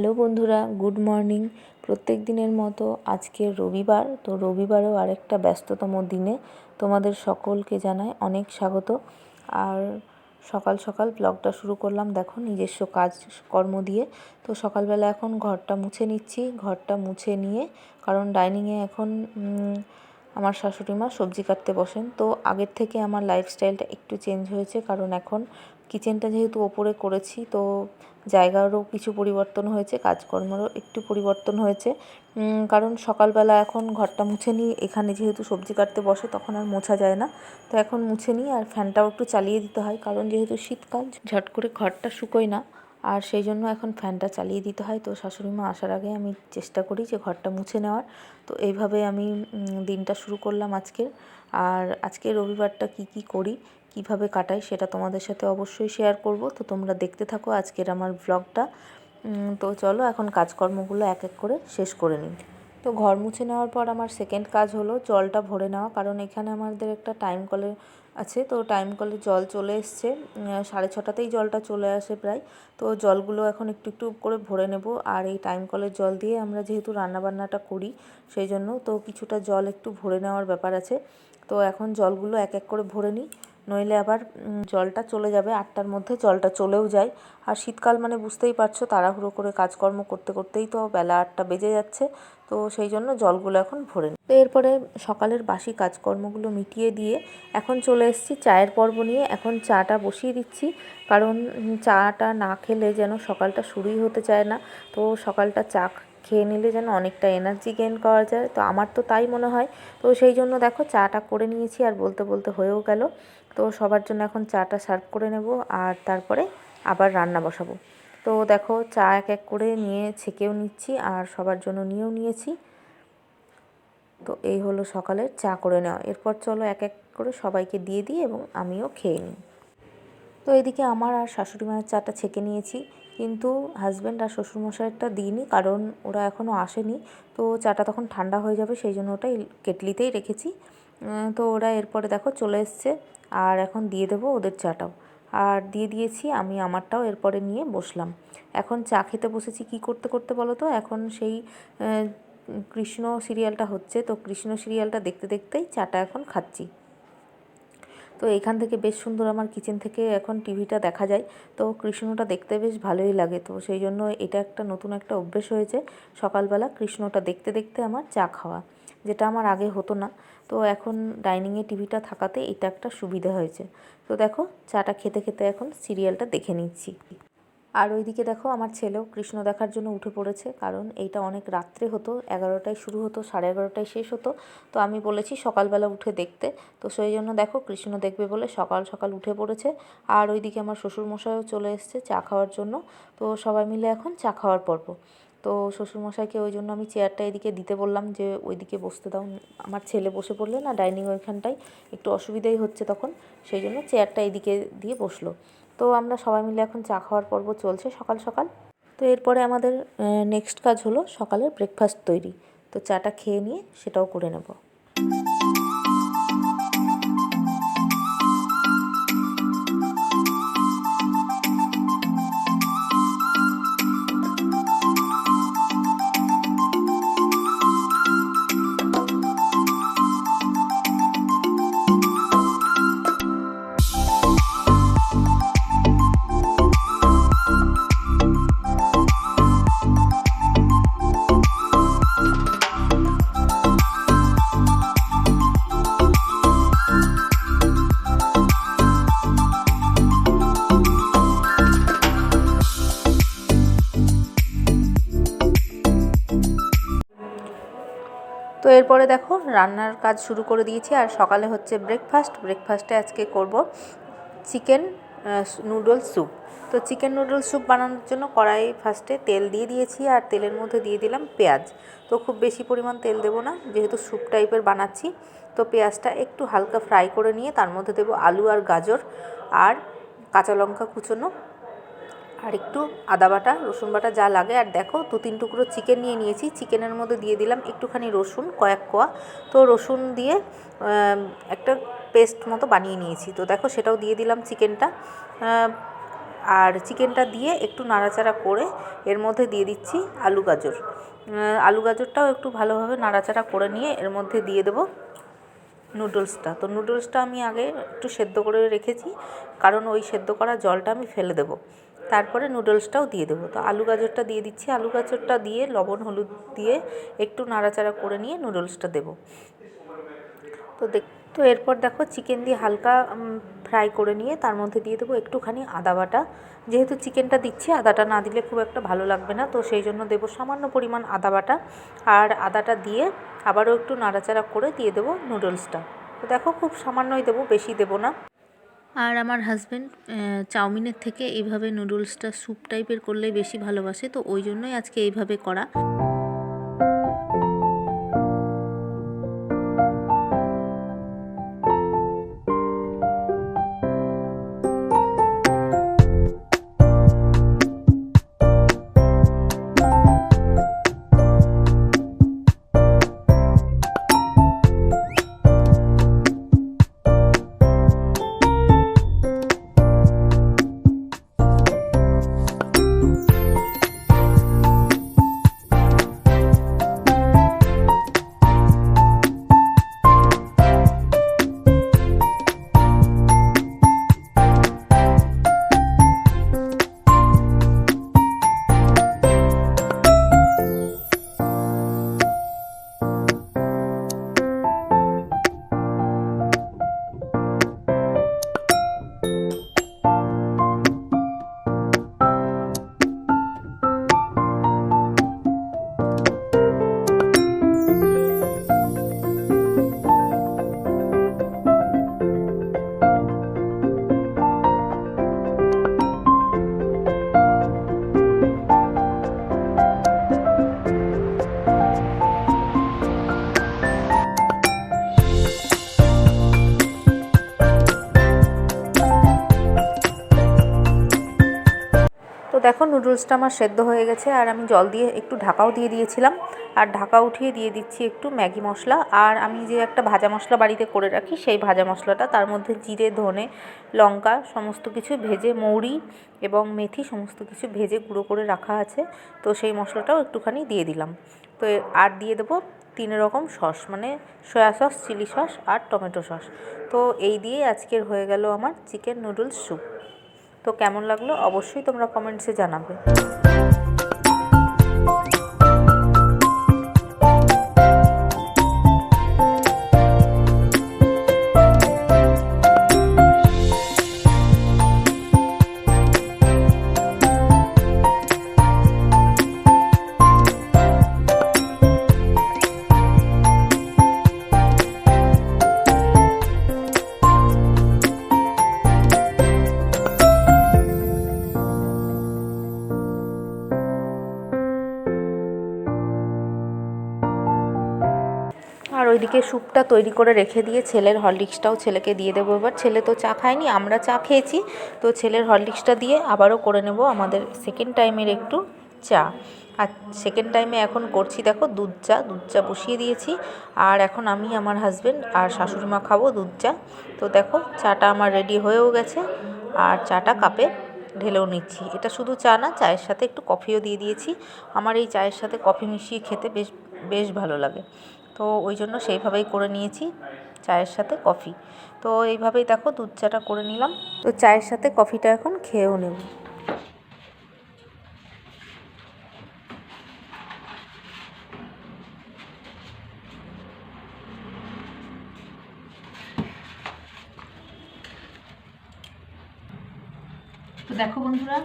Hello বন্ধুরা, good morning. প্রত্যেক দিনের মতো আজকে রবিবার, তো রবিবারেও আরেকটা ব্যস্ততম দিনে তোমাদের সকলকে জানাই অনেক স্বাগত। আর সকাল সকাল ব্লগটা শুরু করলাম, দেখো নিজস্ব কাজ, কর্ম দিয়ে। তো সকালবেলা এখন ঘরটা মুছে নিচ্ছি, ঘরটা মুছে নিয়ে, কারণ ডাইনিংয়ে এখন আমার শাশুড়ি মা সবজি কাটতে বসেন। তো আগের থেকে আমার লাইফস্টাইলটা একটু চেঞ্জ হয়েছে, কারণ এখন কিচেনটা যেহেতু ওপরে করেছি, তো জায়গারও কিছু পরিবর্তন হয়েছে, কাজকর্মেরও একটু পরিবর্তন হয়েছে। কারণ সকালবেলা এখন ঘরটা মুছে নিই, এখানে যেহেতু সবজি কাটতে বসে তখন আর মোছা যায় না। তো এখন মুছে নিই আর ফ্যানটাও একটু চালিয়ে দিতে হয়, কারণ যেহেতু শীতকাল, ঝট করে ঘরটা শুকোয় না। আর সেই জন্য এখন ফ্যানটা চালিয়ে দিতে হয়। তো শাশুড়ি মা আসার আগে আমি চেষ্টা করি যে ঘরটা মুছে নেওয়ার। তো এইভাবে আমি দিনটা শুরু করলাম আজকে আর আজকে রবিবারটা কি কি করি কীভাবে কাটাই সেটা তোমাদের সাথে অবশ্যই শেয়ার করব। তো তোমরা দেখতে থাকো আজকের আমার ব্লগটা তো চলো এখন কাজকর্মগুলো এক এক করে শেষ করে নিই। তো ঘর মুছে নেওয়ার পর আমার সেকেন্ড কাজ হলো জলটা ভরে নেওয়া। কারণ এখানে আমাদের একটা টাইম কলে আছে। তো টাইম কলে জল চলে এসছে। সাড়ে ছটাতেই জলটা চলে আসে প্রায়। তো জলগুলো এখন একটু একটু করে ভরে নেব। আর এই টাইম কলের জল দিয়ে আমরা যেহেতু রান্নাবান্নাটা করি, সেই জন্য তো কিছুটা জল একটু ভরে নেওয়ার ব্যাপার আছে। তো এখন জলগুলো এক এক করে ভরে নিই। নইলে আবার জলটা চলে যাবে, আটটার মধ্যে জলটা চলেও যায়। আর শীতকাল মানে বুঝতেই পারছ, তাড়াহুড়ো করে কাজকর্ম করতে করতেই তো বেলা আটটা বেজে যাচ্ছে। তো সেই জন্য জলগুলো এখন ভরে নিই তো এরপরে সকালের বাসি কাজকর্মগুলো মিটিয়ে দিয়ে এখন চলে এসেছি চায়ের পর্ব নিয়ে। এখন চাটা বসিয়ে দিচ্ছি, কারণ চাটা না খেলে যেন সকালটা শুরুই হতে চায় না। তো সকালটা চা খেয়ে নিলে যেন অনেকটা এনার্জি গেন করা যায়। তো আমার তো তাই মনে হয়। তো সেই জন্য দেখো, চাটা করে নিয়েছি আর বলতে বলতে হয়েও গেল। তো সবার জন্য এখন চাটা সার্ভ করে নেব আর তারপরে আবার রান্না বসাবো। তো দেখো চা এক এক করে নিয়ে ছেঁকেও নিচ্ছি আর সবার জন্য নিয়েও নিয়েছি। তো এই হলো সকালের চা করে নেওয়া। এরপর চলো এক এক করে সবাইকে দিয়ে দিই এবং আমিও খেয়ে নিই। তো এদিকে আমার আর শাশুড়ি মায়ের চাটা ছেঁকে নিয়েছি, কিন্তু হাজব্যান্ড আর শ্বশুরমশাইয়েরটা দিইনি কারণ ওরা এখনও আসেনি। তো চাটা তখন ঠান্ডা হয়ে যাবে, সেই জন্য ওটা কেটলিতেই রেখেছি। তো ওরা এরপরে দেখো চলে এসছে, আর এখন দিয়ে দেবো ওদের চাটাও। আর দিয়ে দিয়েছি আমি আমারটাও এরপরে নিয়ে বসলাম। এখন চা খেতে বসেছি কি করতে করতে বলো তো? এখন সেই কৃষ্ণ সিরিয়ালটা হচ্ছে, তো কৃষ্ণ সিরিয়ালটা দেখতে দেখতেই চাটা এখন খাচ্ছি। তো এখান থেকে বেশ সুন্দর আমার কিচেন থেকে এখন টিভিটা দেখা যায়। তো কৃষ্ণটা দেখতে বেশ ভালোই লাগে, তো সেই জন্য এটা একটা নতুন একটা অভ্যেস হয়েছে সকালবেলা কৃষ্ণটা দেখতে দেখতে আমার চা খাওয়া। যেটা আমার আগে হতো না। তো এখন ডাইনিংয়ে টিভিটা থাকাতে এটা একটা সুবিধা হয়েছে। তো দেখো, চাটা খেতে খেতে এখন সিরিয়ালটা দেখে নিচ্ছি। আর ওইদিকে দেখো, আমার ছেলেও কৃষ্ণ দেখার জন্য উঠে পড়েছে, কারণ এইটা অনেক রাত্রে হতো, এগারোটায় শুরু হতো, সাড়ে এগারোটায় শেষ হতো। তো আমি বলেছি সকালবেলা উঠে দেখতে। তো সেই জন্য দেখো, কৃষ্ণ দেখবে বলে সকাল সকাল উঠে পড়েছে। আর ওইদিকে আমার শ্বশুরমশাইও চলে এসছে চা খাওয়ার জন্য। তো সবাই মিলে এখন চা খাওয়ার পর্ব। তো শ্বশুরমশাইকে ওই জন্য আমি চেয়ারটা এদিকে দিতে বললাম যে, ওইদিকে বসতে দাও। আমার ছেলে বসে পড়লে না ডাইনিং ওইখানটায় একটু অসুবিধাই হচ্ছে তখন, সেই জন্য চেয়ারটা এদিকে দিয়ে বসল। তো আমরা সবাই মিলে এখন চা খাওয়ার পর্ব চলছে সকাল সকাল। তো এরপরে আমাদের নেক্সট কাজ হলো সকালের ব্রেকফাস্ট তৈরি। তো চাটা খেয়ে নিয়ে সেটাও করে নেব। এরপরে দেখো রান্নার কাজ শুরু করে দিয়েছি, আর সকালে হচ্ছে ব্রেকফাস্ট ব্রেকফাস্টে আজকে করব চিকেন নুডলস স্যুপ তো চিকেন নুডলস স্যুপ বানানোর জন্য কড়াই ফার্স্টে তেল দিয়ে দিয়েছি, আর তেলের মধ্যে দিয়ে দিলাম পেঁয়াজ। তো খুব বেশি পরিমাণ তেল দেবো না, যেহেতু স্যুপ টাইপের বানাচ্ছি। তো পেঁয়াজটা একটু হালকা ফ্রাই করে নিয়ে তার মধ্যে দেবো আলু আর গাজর, আর কাঁচা লঙ্কা কুচোনো আর একটু আদা বাটা, রসুন বাটা যা লাগে। আর দেখো, দু তিন টুকরো চিকেন নিয়ে নিয়েছি। চিকেনের মধ্যে দিয়ে দিলাম একটুখানি রসুন, কয়েক কোয়া। তো রসুন দিয়ে একটা পেস্ট মতো বানিয়ে নিয়েছি। তো দেখো, সেটাও দিয়ে দিলাম চিকেনটা। আর চিকেনটা দিয়ে একটু নাড়াচাড়া করে এর মধ্যে দিয়ে দিচ্ছি আলু গাজর। আলু গাজরটাও একটু ভালোভাবে নাড়াচাড়া করে নিয়ে এর মধ্যে দিয়ে দেবো নুডলসটা। তো নুডলসটা আমি আগে একটু সেদ্ধ করে রেখেছি। কারণ ওই সেদ্ধ করা জলটা আমি ফেলে দেবো। তারপরে নুডলসটাও দিয়ে দেবো। তো আলু গাজরটা দিয়ে দিচ্ছি। আলু গাজরটা দিয়ে, লবণ, হলুদ দিয়ে একটু নাড়াচাড়া করে নিয়ে নুডলসটা দেবো। তো দেখ, তো এরপর দেখো চিকেন দিয়ে হালকা ফ্রাই করে নিয়ে তার মধ্যে দিয়ে দেবো একটুখানি আদা বাটা। যেহেতু চিকেনটা দিচ্ছি, আদাটা না দিলে খুব একটা ভালো লাগবে না। তো সেই জন্য দেবো সামান্য পরিমাণ আদা বাটা। আর আদাটা দিয়ে আবারও একটু নাড়াচাড়া করে দিয়ে দেবো নুডলসটা। তো দেখো খুব সামান্যই দেবো, বেশি দেবো না। আর আমার হাজব্যান্ড চাউমিনের থেকে এইভাবে নুডলসটা স্যুপ টাইপের করলে বেশি ভালোবাসে, তো ওই জন্যই আজকে এইভাবে করা। নুডলসটা আমার সেদ্ধ হয়ে গেছে আর আমি জল দিয়ে একটু ঢাকাও দিয়ে দিয়েছিলাম। আর ঢাকা উঠিয়ে দিয়ে দিচ্ছি একটু ম্যাগি মশলা। আর আমি যে একটা ভাজা মশলা বাড়িতে করে রাখি, সেই ভাজা মশলাটা, তার মধ্যে জিরে, ধনে, লঙ্কা, সমস্ত কিছু ভেজে মৌরি এবং মেথি সমস্ত কিছু ভেজে গুঁড়ো করে রাখা আছে। তো সেই মশলাটাও একটুখানি দিয়ে দিলাম। তো আর দিয়ে দেবো তিন রকম সস মানে সয়া সস, চিলি সস আর টমেটো সস। তো এই দিয়েই আজকের হয়ে গেল আমার চিকেন নুডলস স্যুপ। তো কেমন লাগল? অবশ্যই তোমরা কমেন্টসে জানাবে। স্যুপটা তৈরি করে রেখে দিয়ে ছেলের হরলিক্সটাও ছেলেকে দিয়ে দেবো। এবার ছেলে তো চা খায়নি, আমরা চা খেয়েছি। তো ছেলের হরলিক্সটা দিয়ে আবারও করে নেব আমাদের সেকেন্ড টাইমের একটু চা। আর সেকেন্ড টাইমে এখন করছি, দেখো দুধ চা দুধ চা বসিয়ে দিয়েছি। আর এখন আমি, আমার হাজব্যান্ড আর শাশুড়ি মা খাব দুধ চা। তো দেখো চাটা আমার রেডি হয়েও গেছে। আর চাটা কাপে ঢেলেও নিচ্ছি। এটা শুধু চা না, চায়ের সাথে একটু কফিও দিয়ে দিয়েছি। আমার এই চায়ের সাথে কফি মিশিয়ে খেতে বেশ বেশ ভালো লাগে। তো ওই জন্য সেইভাবেই করে নিয়েছি চায়ের সাথে কফি। তো এইভাবেই দেখো দুধ চাটা করে নিলাম। তো চায়ের সাথে কফিটা এখন খেয়েও নেব। দেখো বন্ধুরা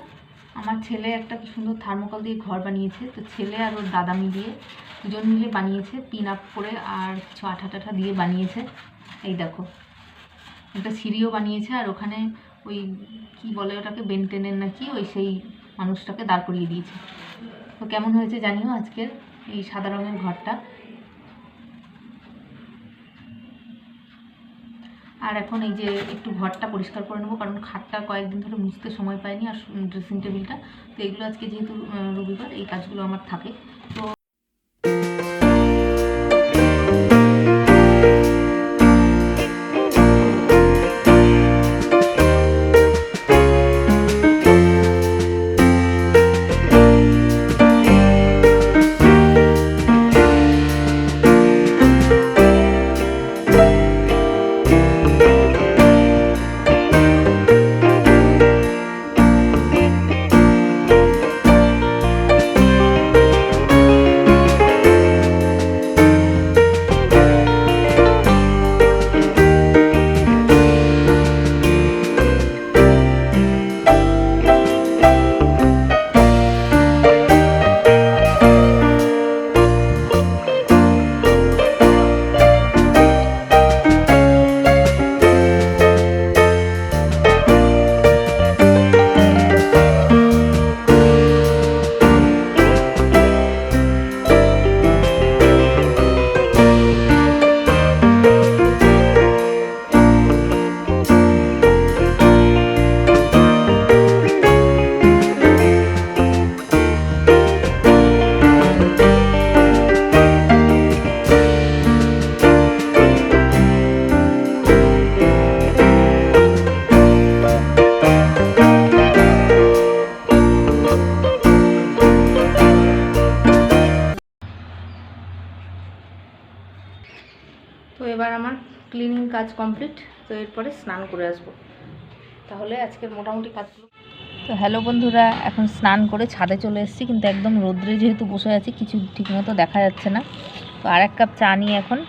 আমার ছেলে একটা সুন্দর থার্মোকল দিয়ে ঘর বানিয়েছে। তো ছেলে আর ওর দাদা মিলিয়ে দুজন মিলে বানিয়েছে পিন আপ করে আর কিছু আঠা টাঠা দিয়ে বানিয়েছে। এই দেখো, একটা সিঁড়িও বানিয়েছে আর ওখানে ওই কি বলে ওটাকে, বেনটেনের নাকি ওই সেই মানুষটাকে দাঁড় করিয়ে দিয়েছে। তো কেমন হয়েছে জানিও আজকের এই সাদা রঙের ঘরটা? আর এখন এই যে একটু ঘরটা পরিষ্কার করে নেব, কারণ খাটটা কয়েকদিন ধরে মুছতে সময় পাইনি আর ড্রেসিং টেবিলটা তো এগুলো আজকে যেহেতু রবিবার, এই কাজগুলো আমার থাকে। তো কাজ কমপ্লিট, তো এরপরে স্নান করে আসব। তাহলে আজকের মোটামুটি কাজগুলো তো হ্যালো বন্ধুরা, এখন স্নান করে ছাদে চলে এসেছি, কিন্তু একদম রোদ্রে যেহেতু বসে আছি, কিছু ঠিকমতো দেখা যাচ্ছে না। তো আর এক কাপ চা নিয়ে এখন।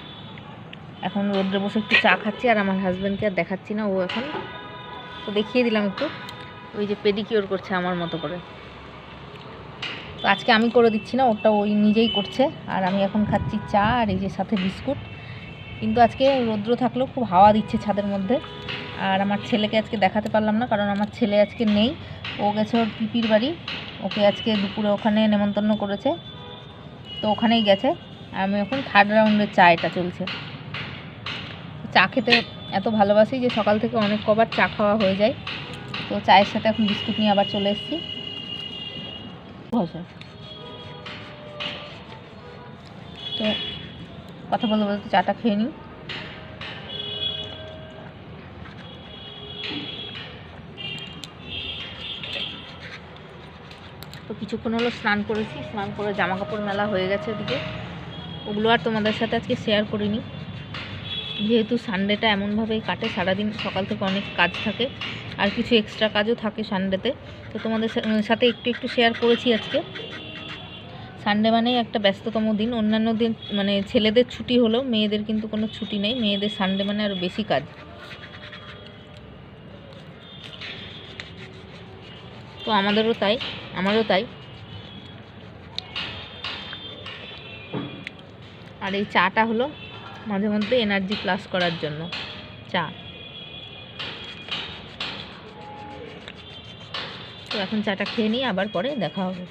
এখন রোদ্রে বসে একটু চা খাচ্ছি, আর আমার হাজব্যান্ডকে আর দেখাচ্ছি না, ও এখন তো দেখিয়ে দিলাম একটু। ওই যে পেডিকিওর করছে আমার মতো করে। তো আজকে আমি করে দিচ্ছি না, ওটা ওই নিজেই করছে। আর আমি এখন খাচ্ছি চা আর এই যে সাথে বিস্কুট। কিন্তু আজকে রৌদ্র থাকলেও খুব হাওয়া দিচ্ছে ছাদের মধ্যে। আর আমার ছেলেকে আজকে দেখাতে পারলাম না, কারণ আমার ছেলে আজকে নেই। ও গেছে ওর পিপির বাড়ি। ওকে আজকে দুপুরে ওখানে নেমন্তন্ন করেছে। তো ওখানেই গেছে। আমি এখন থার্ড রাউন্ডের চা এটা চলছে। চা খেতে এত ভালোবাসি যে সকাল থেকে অনেক কবার চা খাওয়া হয়ে যায়। তো চায়ের সাথে এখন বিস্কুট নিয়ে আবার চলে এসেছি। তো কথা বলতে বলতে চাটা খেয়ে নিই। তো কিছুক্ষণ হলো স্নান করেছি, স্নান করে জামা কাপড় মেলা হয়ে গেছে ওদিকে। ওগুলো আর তোমাদের সাথে আজকে শেয়ার করিনি। যেহেতু সানডেটা এমনভাবেই কাটে, সারাদিন সকাল থেকে অনেক কাজ থাকে, আর কিছু এক্সট্রা কাজও থাকে সানডেতে তো তোমাদের সাথে একটু একটু শেয়ার করেছি আজকে। সানডে মানেই একটা ব্যস্ততম দিন। অন্যান্য দিন মানে ছেলেদের ছুটি হলো মেয়েদের কিন্তু কোনো ছুটি নেই। মেয়েদের সানডে মানে আরও বেশি কাজ। তো আমাদেরও তাই, আমারও তাই। আর এই চাটা হলো মাঝে মধ্যে এনার্জি প্লাস করার জন্য। চা। তো এখন চাটা খেয়ে নিই, আবার পরে দেখা হবে।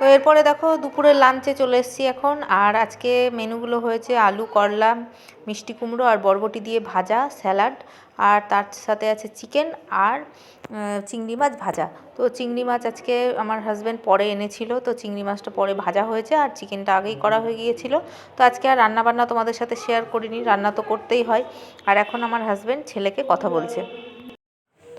তো এরপরে দেখো দুপুরের লাঞ্চে চলে এসেছি এখন। আর আজকে মেনুগুলো হয়েছে আলু, করলা, মিষ্টি কুমড়ো আর বরবটি দিয়ে ভাজা, স্যালাড। আর তার সাথে আছে চিকেন আর চিংড়ি মাছ ভাজা। তো চিংড়ি মাছ আজকে আমার হাজব্যান্ড পরে এনেছিল, তো চিংড়ি মাছটা পরে ভাজা হয়েছে আর চিকেনটা আগেই করা হয়ে গিয়েছিল। তো আজকে আর রান্নাবান্না তোমাদের সাথে শেয়ার করিনি, রান্না তো করতেই হয়। আর এখন আমার হাজব্যান্ড ছেলেকে কথা বলছে।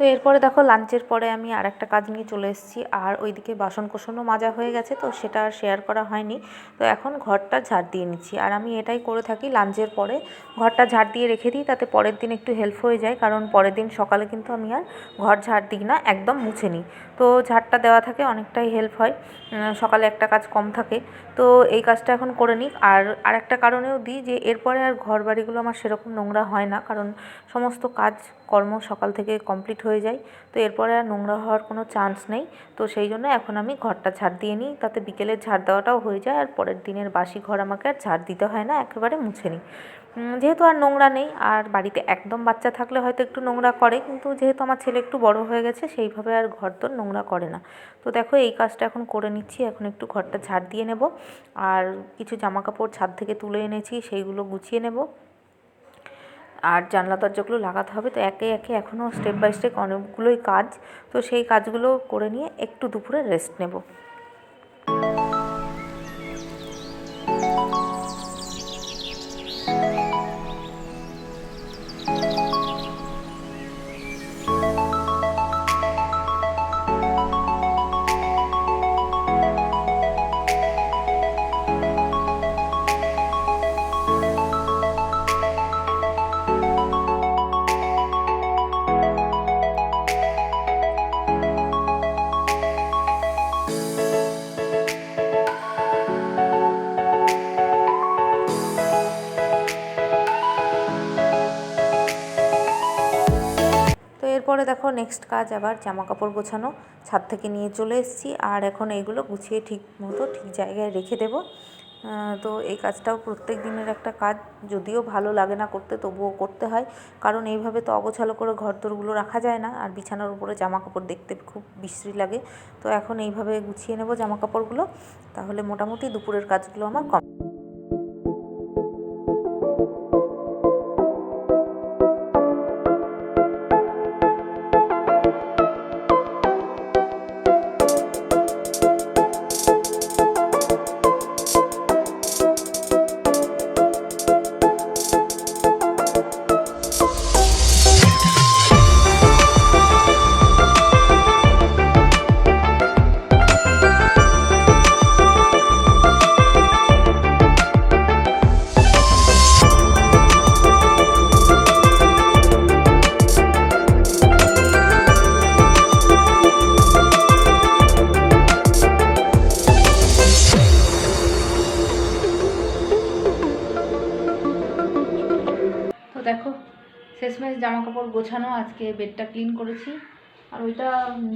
তো এরপরে দেখো লাঞ্চের পরে আমি আর একটা কাজ নিয়ে চলে এসেছি। আর ওইদিকে বাসন কোসনও মাজা হয়ে গেছে তো সেটা আর শেয়ার করা হয়নি। তো এখন ঘরটা ঝাড় দিয়ে নিচ্ছি। আর আমি এটাই করে থাকি লাঞ্চের পরে। ঘরটা ঝাড় দিয়ে রেখে দিই তাতে পরের দিন একটু হেল্প হয়ে যায়। কারণ পরের দিন সকালে কিন্তু আমি আর ঘর ঝাড় দিই না, একদম মুছে নিই। তো ঝাড়টা দেওয়া থাকে, অনেকটাই হেল্প হয়। সকালে একটা কাজ কম থাকে। তো এই কাজটা এখন করে নিই আর আরেকটা কারণেও দিই যে, এরপরে আর ঘর বাড়িগুলো আমার সেরকম নোংরা হয় না। কারণ সমস্ত কাজ কর্ম সকাল থেকে কমপ্লিট হয়ে যায়। তো এরপরে আর নোংরা হওয়ার কোনো চান্স নেই। তো সেই জন্য এখন আমি ঘরটা ঝাড় দিয়ে নিই। তাতে বিকেলের ঝাড় দেওয়াটাও হয়ে যায়। আর পরের দিনের বাসি ঘর আমাকে আর ঝাড় দিতে হয় না। একেবারে মুছে নিই। যেহেতু আর নোংরা নেই, আর বাড়িতে একদম বাচ্চা থাকলে হয়তো একটু নোংরা করে, কিন্তু যেহেতু আমার ছেলে একটু বড় হয়ে গেছে, সেইভাবে আর ঘর তোর নোংরা করে না। তো দেখো, এই কাজটা এখন করে নিচ্ছি, এখন একটু ঘরটা ঝাড় দিয়ে নেব, আর কিছু জামা কাপড় ছাদ থেকে তুলে এনেছি, সেইগুলো গুছিয়ে নেব। আর জানলা দরজাগুলো লাগাতে হবে, তো একে একে এখনও স্টেপ বাই স্টেপ অনেকগুলোই কাজ, তো সেই কাজগুলো করে নিয়ে একটু দুপুরে রেস্ট নেব। এরপরে দেখো নেক্সট কাজ আবার জামা কাপড় গোছানো। ছাদ থেকে নিয়ে চলে এসেছি, আর এখন এইগুলো গুছিয়ে ঠিক মতো, ঠিক জায়গায় রেখে দেবো। তো এই কাজটাও প্রত্যেক দিনের একটা কাজ, যদিও ভালো লাগে না করতে, তবুও করতে হয়। কারণ এইভাবে তো অগোছালো করে ঘর দোরগুলো রাখা যায় না, আর বিছানার উপরে জামা কাপড় দেখতে খুব বিশ্রী লাগে। তো এখন এইভাবে গুছিয়ে নেব জামা কাপড়গুলো তাহলে মোটামুটি দুপুরের কাজগুলো আমার কম করেছি। আর ওইটা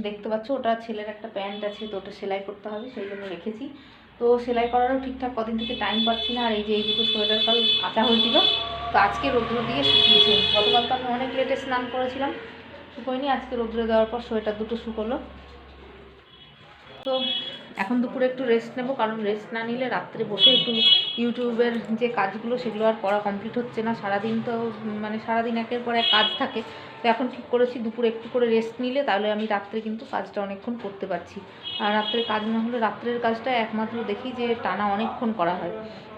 দেখতে পাচ্ছ, ওটা ছেলের একটা প্যান্ট আছে, তো ওটা সেলাই করতে হবে, সেই জন্য রেখেছি। তো সেলাই করারও ঠিকঠাক কদিন থেকে টাইম পাচ্ছি না, আর এই যে, এই দুটো সোয়েটার কাল কাঁচা হয়েছিল, তো আজকে রৌদ্র দিয়ে শুকিয়েছে। গতকাল তো আমি অনেক লেটে স্নান করেছিলাম, শুকোয়নি, আজকে রৌদ্র দেওয়ার পর সোয়েটার দুটো শুকোলো। তো এখন দুপুরে একটু রেস্ট নেব, কারণ রেস্ট না নিলে রাত্রে বসে একটু ইউটিউবের যে কাজগুলো, সেগুলো আর করা কমপ্লিট হচ্ছে না। সারাদিন তো মানে সারাদিন একের পর এক কাজ থাকে। তো এখন ঠিক করেছি, দুপুরে একটু করে রেস্ট নিলে তাহলে আমি রাত্রে কিন্তু কাজটা অনেকক্ষণ করতে পারছি। আর রাত্রে কাজ না হলে রাত্রের কাজটা একমাত্র দেখি যে টানা অনেকক্ষণ করা হয়।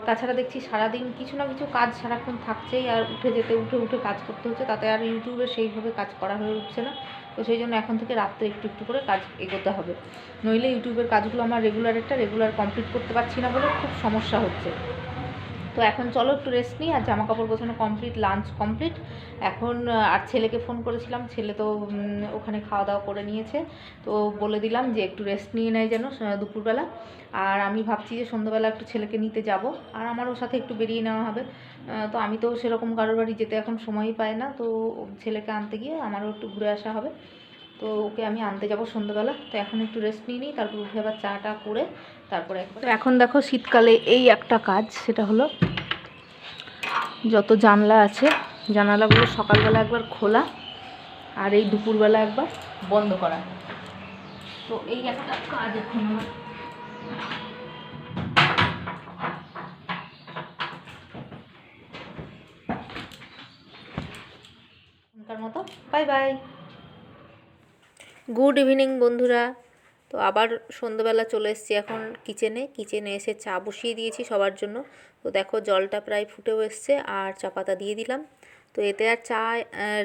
তাছাড়া দেখছি সারাদিন কিছু না কিছু কাজ সারাক্ষণ থাকছেই আর উঠে যেতে, উঠে উঠে কাজ করতে হচ্ছে, তাতে আর ইউটিউবে সেইভাবে কাজ করা হয়ে উঠছে না। তো সেই জন্য এখন থেকে রাত্রে একটু একটু করে কাজ এগোতে হবে। নইলে ইউটিউবের কাজগুলো আমার রেগুলারেরটা রেগুলার কমপ্লিট করতে পারছি না বলে খুব সমস্যা হচ্ছে। তো এখন চলো একটু রেস্ট নিই আর জামা কাপড় গোছানো কমপ্লিট লাঞ্চ কমপ্লিট এখন আর ছেলেকে ফোন করেছিলাম, ছেলে তো ওখানে খাওয়া দাওয়া করে নিয়েছে। তো বলে দিলাম যে একটু রেস্ট নিয়ে নেয় যেন দুপুরবেলা। আর আমি ভাবছি যে সন্ধ্যাবেলা একটু ছেলেকে নিতে যাব। আর আমার ওর সাথে একটু বেরিয়ে নেওয়া হবে। তো আমি তো সেরকম কারোর বাড়ি যেতে এখন সময়ই পাই না। তো ছেলেকে আনতে গিয়ে আমারও একটু ঘুরে আসা হবে। তো ওকে আমি আনতে যাব সন্ধ্যাবেলা। তো এখন একটু রেস্ট নিয়ে নিই তারপর উঠে আবার চাটা করে তারপরে একবার তো এখন দেখো শীতকালে এই একটা কাজ সেটা হলো যত জানলা আছে জানালাগুলো সকালবেলা একবার খোলা আর এই দুপুরবেলা একবার বন্ধ করা। তো এই একটা কাজ এখন আমার। মতো বাই বাই গুড ইভিনিং বন্ধুরা। তো আবার সন্ধ্যেবেলা চলে এসেছি এখন কিচেনে কিচেনে এসে চা বসিয়ে দিয়েছি সবার জন্য। তো দেখো, জলটা প্রায় ফুটেও এসছে আর চা পাতা দিয়ে দিলাম। তো এতে আর চা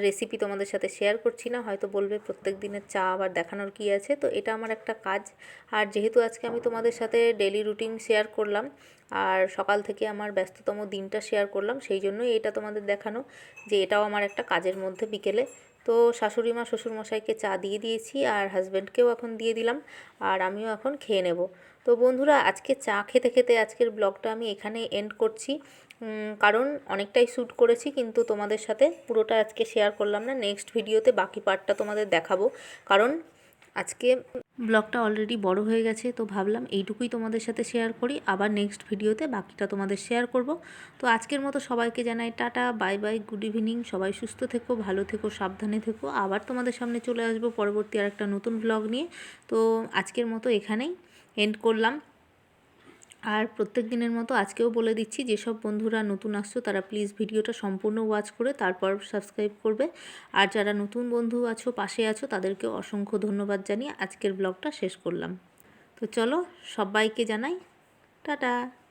রেসিপি তোমাদের সাথে শেয়ার করছি না। হয়তো বলবে প্রত্যেক দিনের চা আবার দেখানোর কি আছে। তো এটা আমার একটা কাজ। আর যেহেতু আজকে আমি তোমাদের সাথে ডেলি রুটিন শেয়ার করলাম আর সকাল থেকে আমার ব্যস্ততম দিনটা শেয়ার করলাম, সেই জন্যই এটা তোমাদের দেখানো যে এটাও আমার একটা কাজের মধ্যে বিকেলে। তো শাশুড়ি মা, শ্বশুরমশাইকে চা দিয়ে দিয়েছি আর হাজব্যান্ডকেও এখন দিয়ে দিলাম আর আমিও এখন খেয়ে নেব। তো বন্ধুরা, আজকে চা খেতে খেতে আজকের ব্লগটা আমি এখানে এন্ড করছি। কারণ অনেকটাই শ্যুট করেছি কিন্তু তোমাদের সাথে পুরোটা আজকে শেয়ার করলাম না নেক্সট ভিডিওতে বাকি পার্টটা তোমাদের দেখাবো। কারণ আজকে ব্লগটা অলরেডি বড় হয়ে গেছে, তো ভাবলাম এইটুকুই তোমাদের সাথে শেয়ার করি। আবার নেক্সট ভিডিওতে বাকিটা তোমাদের শেয়ার করব। তো আজকের মতো সবাইকে জানাই tata bye bye good evening সবাই সুস্থ থেকো, ভালো থেকো, সাবধানে থেকো। আবার তোমাদের সামনে চলে আসব পরবর্তী আর একটা নতুন ব্লগ নিয়ে। তো আজকের মতো এখানেই এন্ড করলাম। আর প্রত্যেক দিনের মতো আজকেও বলে দিচ্ছি, যেসব বন্ধুরা নতুন আসছো তারা প্লিজ ভিডিওটা সম্পূর্ণ ওয়াচ করে তারপর সাবস্ক্রাইব করবে। আর যারা নতুন বন্ধু আছো, পাশে আছো, তাদেরকে অসংখ্য ধন্যবাদ জানিয়ে আজকের ব্লগটা শেষ করলাম। তো চলো সবাইকে জানাই, টাটা।